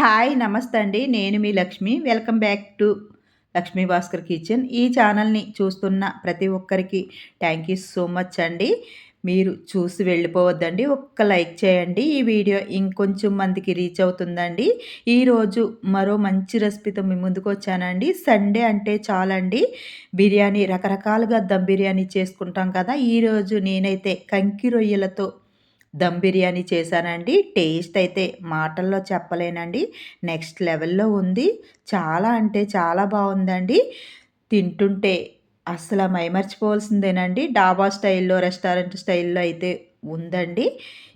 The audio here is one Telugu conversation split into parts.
హాయ్ నమస్తే అండి. నేను మీ Lakshmi. Welcome back to Lakshmi Bhaskar kitchen. ఈ ఛానల్ని చూస్తున్న ప్రతి ఒక్కరికి థ్యాంక్ యూ సో మచ్ అండి. మీరు చూసి వెళ్ళిపోవద్దండి. ఒక్క లైక్ చేయండి. ఈ వీడియో ఇంకొంచెం మందికి రీచ్ అవుతుందండి. ఈరోజు మరో మంచి రెసిపీతో మీ ముందుకు వచ్చానండి. సండే అంటే చాలండి. బిర్యానీ రకరకాలుగా దమ్ బిర్యానీ చేసుకుంటాం కదా. ఈరోజు నేనైతే కంకి రొయ్యలతో దమ్ బిర్యానీ చేశానండి. టేస్ట్ అయితే మాటల్లో చెప్పలేనండి. నెక్స్ట్ లెవెల్లో ఉంది. చాలా అంటే చాలా బాగుందండి. తింటుంటే అసలు మైమర్చిపోవాల్సిందేనండి. డాబా స్టైల్లో రెస్టారెంట్ స్టైల్లో అయితే ఉందండి.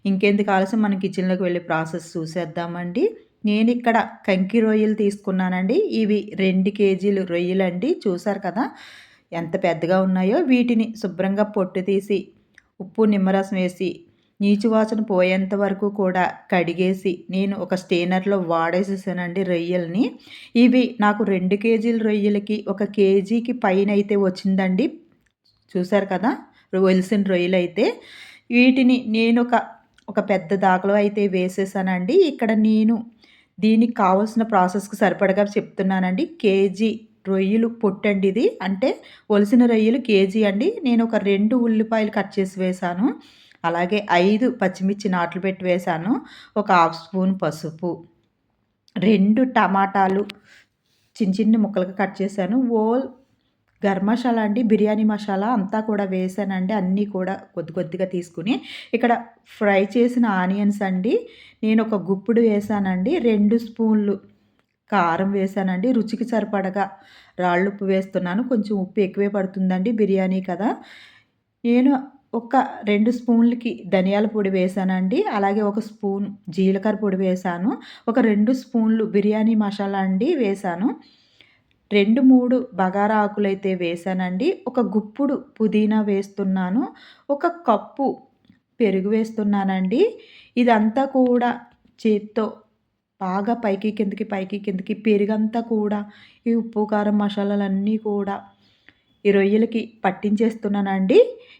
ఇంకెందుకు ఆలస్యం? మన కిచెన్లోకి వెళ్ళి ప్రాసెస్ చూసేద్దామండి. నేను ఇక్కడ కంకి రొయ్యలు తీసుకున్నానండి. ఇవి రెండు కేజీలు రొయ్యలండి. చూసారు కదా ఎంత పెద్దగా ఉన్నాయో. వీటిని శుభ్రంగా పొట్టు తీసి ఉప్పు నిమ్మరసం వేసి నీచు వాసన పోయేంత వరకు కూడా కడిగేసి నేను ఒక స్టేనర్లో వాడేసేసానండి రొయ్యల్ని. ఇవి నాకు రెండు కేజీల రొయ్యలకి ఒక కేజీకి పైన అయితే వచ్చిందండి. చూశారు కదా? ఒలిసిన రొయ్యలు అయితే వీటిని నేను ఒక ఒక పెద్ద దాకలో అయితే వేసేసానండి. ఇక్కడ నేను దీనికి కావాల్సిన ప్రాసెస్కి సరిపడగా చెప్తున్నానండి. కేజీ రొయ్యలు పొట్టండి ఇది. అంటే ఒలిసిన రొయ్యలు కేజీ అండి. నేను ఒక రెండు ఉల్లిపాయలు కట్ చేసి వేసాను అలాగే ఐదు పచ్చిమిర్చి నాట్లు పెట్టి వేశాను. ఒక హాఫ్ స్పూన్ పసుపు. రెండు టమాటాలు చిన్న చిన్న ముక్కలుగా కట్ చేశాను. ఓల్ గరం మసాలా అండి బిర్యానీ మసాలా అంతా కూడా వేసానండి. అన్నీ కూడా కొద్ది కొద్దిగా తీసుకుని ఇక్కడ ఫ్రై చేసిన ఆనియన్స్ అండి. నేను ఒక గుప్పుడు వేసానండి. రెండు స్పూన్లు కారం వేసానండి. రుచికి సరిపడగా రాళ్ళు ఉప్పు వేస్తున్నాను. కొంచెం ఉప్పు ఎక్కువే పడుతుందండి బిర్యానీ కదా. నేను ఒక రెండు స్పూన్లకి ధనియాల పొడి వేసానండి. అలాగే ఒక స్పూన్ జీలకర్ర పొడి వేసాను. ఒక రెండు స్పూన్లు బిర్యానీ మసాలా అండి వేసాను. రెండు మూడు బగారా ఆకులు అయితే వేసానండి. ఒక గుప్పుడు పుదీనా వేస్తున్నాను. ఒక కప్పు పెరుగు వేస్తున్నానండి. ఇదంతా కూడా చేత్తో బాగా పైకి కిందకి పైకి కిందకి పెరుగంతా కూడా ఈ ఉప్పు కారం మసాలాలన్నీ కూడా ఈ రొయ్యలకి పట్టించేస్తున్నానండి.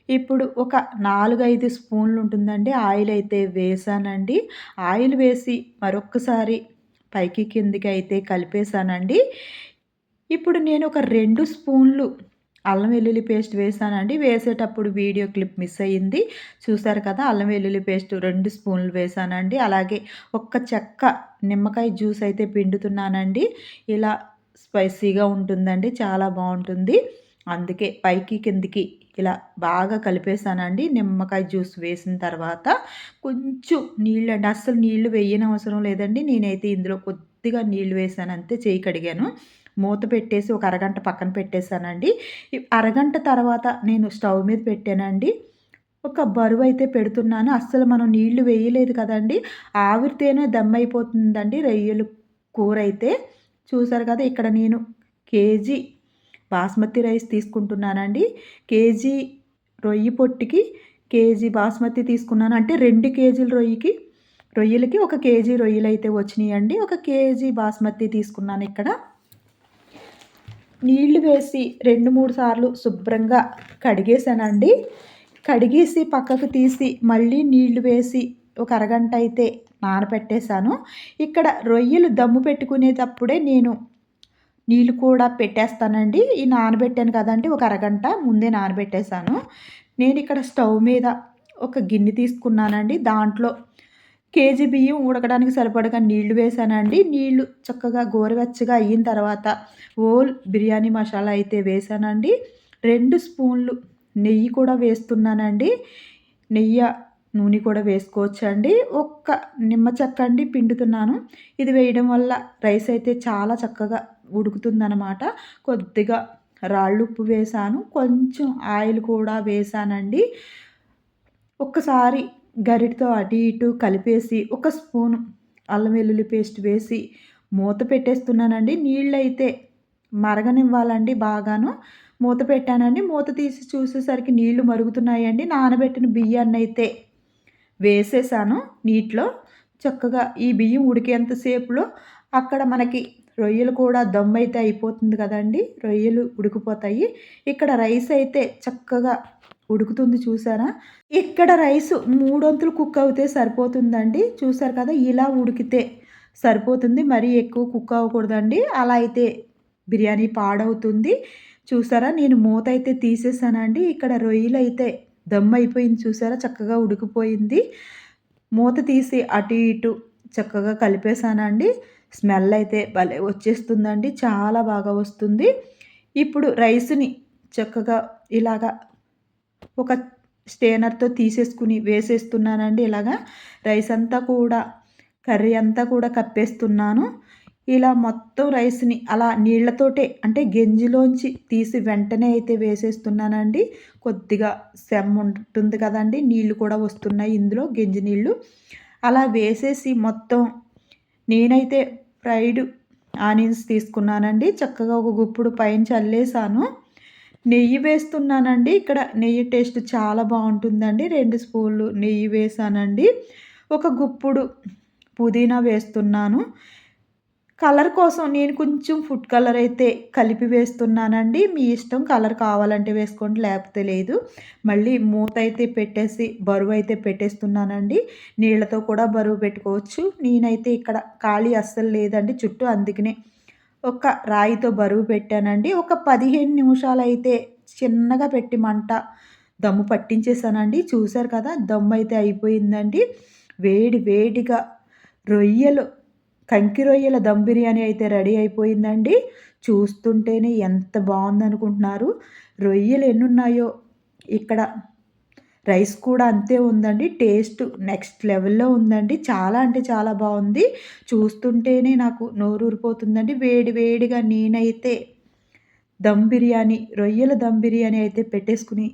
ఇప్పుడు ఒక నాలుగైదు స్పూన్లు ఉంటుందండి. ఆయిల్ అయితే వేసానండి. ఆయిల్ వేసి మరొక్కసారి పైకి కిందికి అయితే కలిపేశానండి. ఇప్పుడు నేను ఒక రెండు స్పూన్లు అల్లం వెల్లుల్లి పేస్ట్ వేసానండి. వేసేటప్పుడు వీడియో క్లిప్ మిస్ అయ్యింది. చూసారు కదా అల్లం వెల్లుల్లి పేస్ట్ రెండు స్పూన్లు వేసానండి. అలాగే ఒక్క చెక్క నిమ్మకాయ జ్యూస్ అయితే పిండుతున్నానండి. ఇలా స్పైసీగా ఉంటుందండి. చాలా బాగుంటుంది. అందుకే పైకి కిందికి ఇలా బాగా కలిపేసానండి నిమ్మకాయ జ్యూస్ వేసిన తర్వాత కొంచెం నీళ్ళు అండి. అస్సలు నీళ్ళు వేయని అవసరం లేదండి. నేనైతే ఇందులో కొద్దిగా నీళ్ళు వేసాను అంతే చేయి కడిగాను. మూత పెట్టేసి ఒక అరగంట పక్కన పెట్టేశానండి. అరగంట తర్వాత నేను స్టవ్ మీద పెట్టానండి. ఒక బరువు అయితే పెడుతున్నాను. అస్సలు మనం నీళ్ళు వేయలేదు కదండి. ఆవిరితేనే దమ్ అయిపోతుందండి రొయ్యలు కూర అయితే. చూసారు కదా ఇక్కడ నేను కేజీ బాస్మతి రైస్ తీసుకుంటున్నానండి. కేజీ రొయ్యి పొట్టికి కేజీ బాస్మతి తీసుకున్నాను. అంటే రెండు కేజీల రొయ్యికి రొయ్యలకి ఒక కేజీ రొయ్యలు అయితే వచ్చినాయండి. ఒక కేజీ బాస్మతి తీసుకున్నాను ఇక్కడ. నీళ్ళు వేసి రెండు మూడు సార్లు శుభ్రంగా కడిగేసానండి కడిగేసి పక్కకు తీసి మళ్ళీ నీళ్ళు వేసి ఒక అరగంట అయితే నానబెట్టేశాను ఇక్కడ రొయ్యలు దమ్ము పెట్టుకునేటప్పుడే నేను నీళ్ళు కూడా పెట్టేస్తానండి. ఈ నానబెట్టాను కదండి ఒక అరగంట ముందే నానబెట్టేశాను. నేను ఇక్కడ స్టవ్ మీద ఒక గిన్నె తీసుకున్నానండి. దాంట్లో కేజీ బియ్యం ఉడకడానికి సరిపడగా నీళ్ళు వేసానండి నీళ్ళు చక్కగా గోరువెచ్చగా అయిన తర్వాత ఓల్ బిర్యానీ మసాలా అయితే వేసానండి రెండు స్పూన్లు నెయ్యి కూడా వేస్తున్నానండి. నెయ్యి నూనె కూడా వేసుకోవచ్చండి. ఒక్క నిమ్మ చెక్క అండి పిండుతున్నాను. ఇది వేయడం వల్ల రైస్ అయితే చాలా చక్కగా ఉడుకుతుందనమాట కొద్దిగా రాళ్ళుప్పు వేసాను కొంచెం ఆయిల్ కూడా వేసానండి ఒక్కసారి గరిటతో అటు ఇటు కలిపేసి ఒక స్పూను అల్లం వెల్లుల్లి పేస్ట్ వేసి మూత పెట్టేస్తున్నానండి. నీళ్ళు అయితే మరగనివ్వాలండి బాగాను. మూత పెట్టానండి. మూత తీసి చూసేసరికి నీళ్ళు మరుగుతున్నాయండి. నానబెట్టిన బియ్యాన్ని అయితే వేసేసాను నీటిలో. చక్కగా ఈ బియ్యం ఉడికేంతసేపులో అక్కడ మనకి రొయ్యలు కూడా దమ్ అయితే అయిపోతుంది కదండి. రొయ్యలు ఉడికిపోతాయి. ఇక్కడ రైస్ అయితే చక్కగా ఉడుకుతుంది చూసారా? ఇక్కడ రైస్ మూడొంతులు కుక్ అవుతే సరిపోతుందండి. చూసారు కదా ఇలా ఉడికితే సరిపోతుంది. మరీ ఎక్కువ కుక్ అవ్వకూడదండి. అలా అయితే బిర్యానీ పాడవుతుంది. చూసారా నేను మూత అయితే తీసేసానండి. ఇక్కడ రొయ్యలు అయితే దమ్ అయిపోయింది చూసారా చక్కగా ఉడికిపోయింది. మూత తీసి అటు ఇటు చక్కగా కలిపేసానండి. స్మెల్ అయితే భలే వచ్చేస్తుందండి చాలా బాగా వస్తుంది. ఇప్పుడు రైస్ని చక్కగా ఇలాగా ఒక స్టేనర్తో తీసేసుకుని వేసేస్తున్నానండి ఇలాగా రైస్ అంతా కూడా కర్రీ అంతా కూడా కప్పేస్తున్నాను. ఇలా మొత్తం రైస్ని అలా నీళ్ళతోటే అంటే గెంజిలోంచి తీసి వెంటనే అయితే వేసేస్తున్నానండి. కొద్దిగా సెమ్ ఉంటుంది కదండి నీళ్ళు కూడా వస్తున్నాయి ఇందులో గెంజి నీళ్ళు. అలా వేసేసి మొత్తం నేనైతే ఫ్రైడ్ ఆనియన్స్ తీసుకున్నానండి. చక్కగా ఒక గుప్పుడు పైన చల్లేసాను నెయ్యి వేస్తున్నానండి. ఇక్కడ నెయ్యి టేస్ట్ చాలా బాగుంటుందండి. రెండు స్పూన్లు నెయ్యి వేసానండి ఒక గుప్పుడు పుదీనా వేస్తున్నాను. కలర్ కోసం నేను కొంచెం ఫుడ్ కలర్ అయితే కలిపి వేస్తున్నానండి. మీ ఇష్టం కలర్ కావాలంటే వేసుకోండి లేకపోతే లేదు. మళ్ళీ మూత అయితే పెట్టేసి బరువు అయితే పెట్టేస్తున్నానండి. నీళ్ళతో కూడా బరువు పెట్టుకోవచ్చు. నేనైతే ఇక్కడ ఖాళీ అస్సలు లేదండి చుట్టూ అందుకనే ఒక రాయితో బరువు పెట్టానండి. ఒక పదిహేను నిమిషాలు అయితే చిన్నగా పెట్టి మంట దమ్ము పట్టించేసానండి చూశారు కదా దమ్ము అయితే అయిపోయిందండి. వేడి వేడిగా రొయ్యలు కంకి రొయ్యల దమ్ బిర్యానీ అయితే రెడీ అయిపోయిందండి. చూస్తుంటేనే ఎంత బాగుందనుకుంటున్నారు. రొయ్యలు ఎన్ని ఉన్నాయో ఇక్కడ. రైస్ కూడా అంతే ఉందండి. టేస్ట్ నెక్స్ట్ లెవెల్లో ఉందండి. చాలా అంటే చాలా బాగుంది. చూస్తుంటేనే నాకు నోరు ఊరిపోతుందండి వేడి వేడిగా నేనైతే దమ్ బిర్యానీ రొయ్యల దమ్ బిర్యానీ అయితే పెట్టేసుకుని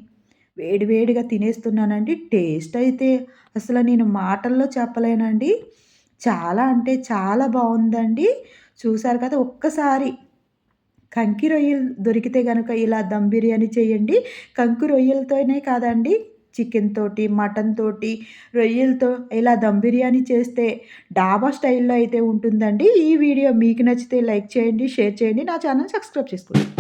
వేడి వేడిగా తినేస్తున్నానండి. టేస్ట్ అయితే అసలు నేను మాటల్లో చెప్పలేనండి. చాలా అంటే చాలా బాగుందండి. చూసారు కదా ఒక్కసారి కంకి రొయ్యలు దొరికితే కనుక ఇలా దమ్ బిర్యానీ చేయండి. కంకి రొయ్యలతోనే కాదండి చికెన్ తోటి మటన్ తోటి రొయ్యలతో ఇలా దమ్ బిర్యానీ చేస్తే డాబా స్టైల్లో అయితే ఉంటుందండి. ఈ వీడియో మీకు నచ్చితే లైక్ చేయండి షేర్ చేయండి. నా ఛానల్ సబ్స్క్రైబ్ చేసుకోండి.